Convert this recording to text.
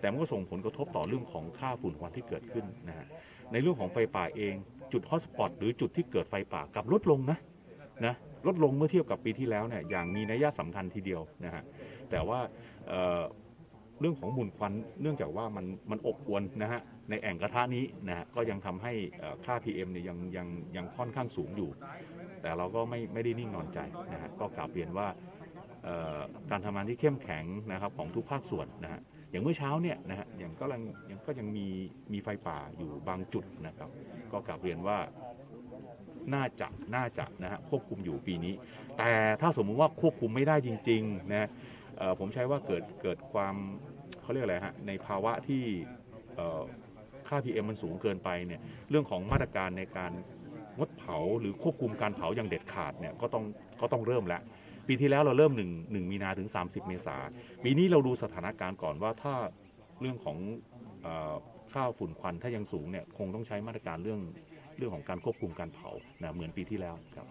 แต่มันก็ส่งผลกระทบต่อเรื่องของค่าฝุ่นควันที่เกิดขึ้นนะฮะในเรื่องของไฟป่าเองจุดฮอตสปอตหรือจุดที่เกิดไฟป่ากลับลดลงนะนะลดลงเมื่อเทียบกับปีที่แล้วเนี่ยอย่างมีนัยสำคัญทีเดียวนะฮะแต่ว่าเเรื่องของมุนควันเนื่องจากว่ามันมันอบอวนนะฮะในแอ่งกระทะนี้นะฮะก็ยังทำให้ค่า PM เนี่ยยังยังยังค่อนข้างสูงอยู่ แต่เราก็ไม่ไม่ได้นิ่งนอนใจนะฮะก็กลับเรียนว่าการทำงานที่เข้มแข็งนะครับของทุกภาคส่วนนะฮะ อย่างเมื่อเช้าเนี่ยนะฮะอย่างก็ยังยังก็ยังมีมีไฟป่าอยู่บางจุดนะครับ ก็กลับเรียนว่าน่าจะน่าจะนะฮะควบคุมอยู่ปีนี้ แต่ถ้าสมมุติว่าควบคุมไม่ได้จริงๆนะผมใช้ว่าเกิดเกิดความเขาเรียกอะไรฮะในภาวะที่เอ่อค่า PM มันสูงเกินไปเนี่ยเรื่องของมาตรการในการงดเผาหรือควบคุมการเผาอย่างเด็ดขาดเนี่ยก็ต้องก็ต้องเริ่มแล้ว ปีที่แล้วเราเริ่ม1 1มีนาถึง 30 เมษาปีนี้เราดูสถานการณ์ก่อนว่าถ้าเรื่องของออค่าฝุ่นควันถ้ายังสูงเนี่ยคงต้องใช้มาตรการเรื่องเรื่องของการควบคุมการเผานะเหมือนปีที่แล้วครับ